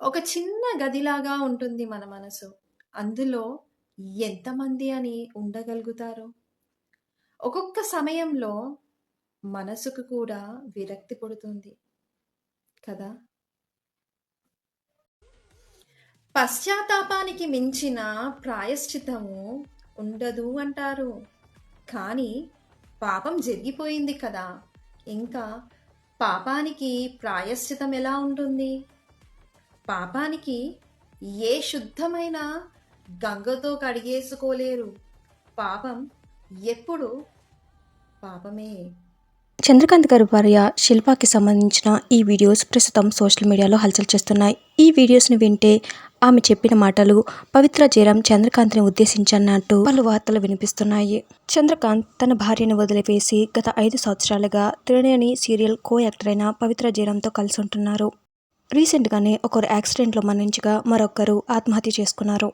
ఒక చిన్న గదిలాగా ఉంటుంది మన మనసు. అందులో ఎంతమంది అని ఉండగలుగుతారు? ఒక్కొక్క సమయంలో మనసుకు కూడా విరక్తి పుడుతుంది కదా! పశ్చాత్తాపానికి మించిన ప్రాయశ్చితము ఉండదు అంటారు. కానీ పాపం జరిగిపోయింది కదా! ఇంకా పాపానికి ప్రాయశ్చితం ఎలా ఉంటుంది? పాపానికి ఏ శుద్ధమైన గంగతో కడిగేసుకోలేరు. పాపం ఎప్పుడు పాపమే. చంద్రకాంత్ గారి భార్య శిల్పాకి సంబంధించిన ఈ వీడియోస్ ప్రస్తుతం సోషల్ మీడియాలో హల్చల్ చేస్తున్నాయి. ఈ వీడియోస్ని వింటే ఆమె చెప్పిన మాటలు పవిత్ర జయరాం చంద్రకాంత్ని ఉద్దేశించన్నట్టు పలు వార్తలు వినిపిస్తున్నాయి. చంద్రకాంత్ తన భార్యను వదిలివేసి గత ఐదు సంవత్సరాలుగా త్రినేని సీరియల్ కో యాక్టర్ అయిన పవిత్ర జయరాంతో కలిసి ఉంటున్నారు. రీసెంట్గానే ఒకరు యాక్సిడెంట్లో మరణించగా మరొకరు ఆత్మహత్య చేసుకున్నారు.